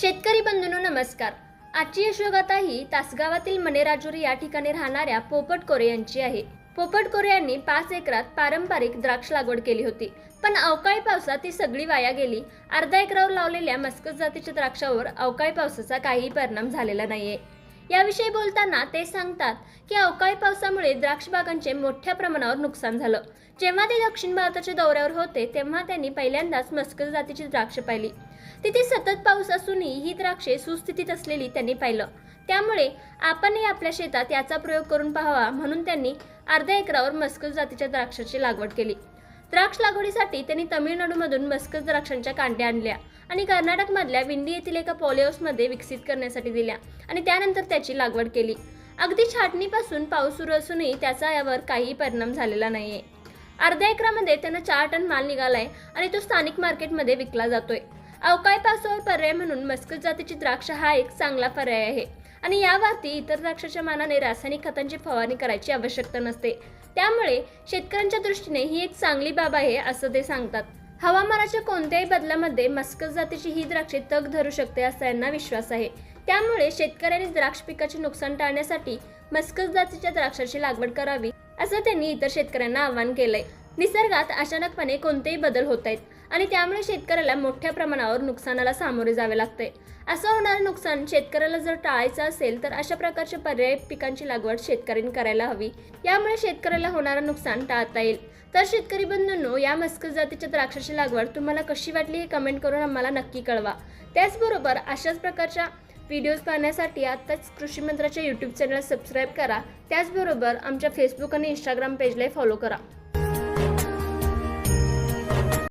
शेतकरी बंधूंनो नमस्कार. आजची यशोगाथा ही तासगावातील मनेराजुरी या ठिकाणी राहणाऱ्या पोपट कोरे यांची आहे. पोपट कोरे यांनी पाच एकरात पारंपरिक द्राक्ष लागवड केली होती. पण अवकाळी पावसात ती सगळी वाया गेली. अर्धा एकरावर लावलेल्या मस्कत जातीच्या द्राक्षावर अवकाळी पावसाचा काहीही परिणाम झालेला नाहीये. याविषयी बोलताना ते सांगतात की अवकाळी पावसामुळे द्राक्ष बागांचे मोठ्या प्रमाणावर नुकसान झालं. जेव्हा ते दक्षिण भारताच्या दौऱ्यावर होते तेव्हा त्यांनी पहिल्यांदाच मस्कत जातीची द्राक्ष पाहिली. तिथे सतत पाऊस असूनही ही द्राक्षे सुस्थितीत असलेली त्यांनी पाहिलं. त्यामुळे आपणही आपल्या शेतात याचा प्रयोग करून पाहावा म्हणून त्यांनी अर्ध्या एकरावर मस्कत जातीच्या द्राक्षाची लागवड केली. द्राक्ष लागवडीसाठी त्यांनी तामिळनाडूमधून मस्कस द्राक्षांच्या कांड्या आणल्या आणि कर्नाटकमधल्या विंडी येथील एका पॉलिहाऊसमध्ये विकसित करण्यासाठी दिल्या आणि त्यानंतर त्याची लागवड केली. अगदी छाटणीपासून पाऊस सुरू असूनही त्याचा यावर काहीही परिणाम झालेला नाहीये. अर्ध्या एकरामध्ये त्यांना चार टन माल निघालाय आणि तो स्थानिक मार्केटमध्ये विकला जातोय. अवकाळी पावसावर पर्याय म्हणून मस्कस जातीची द्राक्ष हा एक चांगला पर्याय आहे. आणि यावरती इतर द्राक्षाच्या मानाने रासायनिक खतांची फवारणी करायची आवश्यकता नसते. त्यामुळे शेतकऱ्यांच्या दृष्टीने ही एक चांगली बाब आहे असं ते सांगतात. हवामानाच्या कोणत्याही बदलामध्ये मस्कस जातीची ही द्राक्षे तग धरू शकते असा यांना विश्वास आहे. त्यामुळे शेतकऱ्यांनी द्राक्ष पिकाचे नुकसान टाळण्यासाठी मस्कस जातीच्या द्राक्षाची लागवड करावी असं त्यांनी इतर शेतकऱ्यांना आवाहन केलंय. निसर्गात अचानकपणे कोणतेही बदल होत आहेत. आणि त्यामुळे शेतकऱ्याला मोठ्या प्रमाणावर नुकसानाला सामोरे जावे लागते. असं होणारं नुकसान शेतकऱ्याला जर टाळायचं असेल तर अशा प्रकारच्या पर्याय पिकांची लागवड शेतकऱ्यांनी करायला हवी. यामुळे शेतकऱ्याला होणारं नुकसान टाळता येईल. तर शेतकरी बंधूंनो या मस्कर जातीच्या द्राक्षाची लागवड तुम्हाला कशी वाटली हे कमेंट करून आम्हाला नक्की कळवा. त्याचबरोबर अशाच प्रकारच्या व्हिडिओज पाहण्यासाठी आत्ताच कृषी मंत्राच्या यूट्यूब चॅनल सबस्क्राईब करा. त्याचबरोबर आमच्या फेसबुक आणि इंस्टाग्राम पेजलाही फॉलो करा.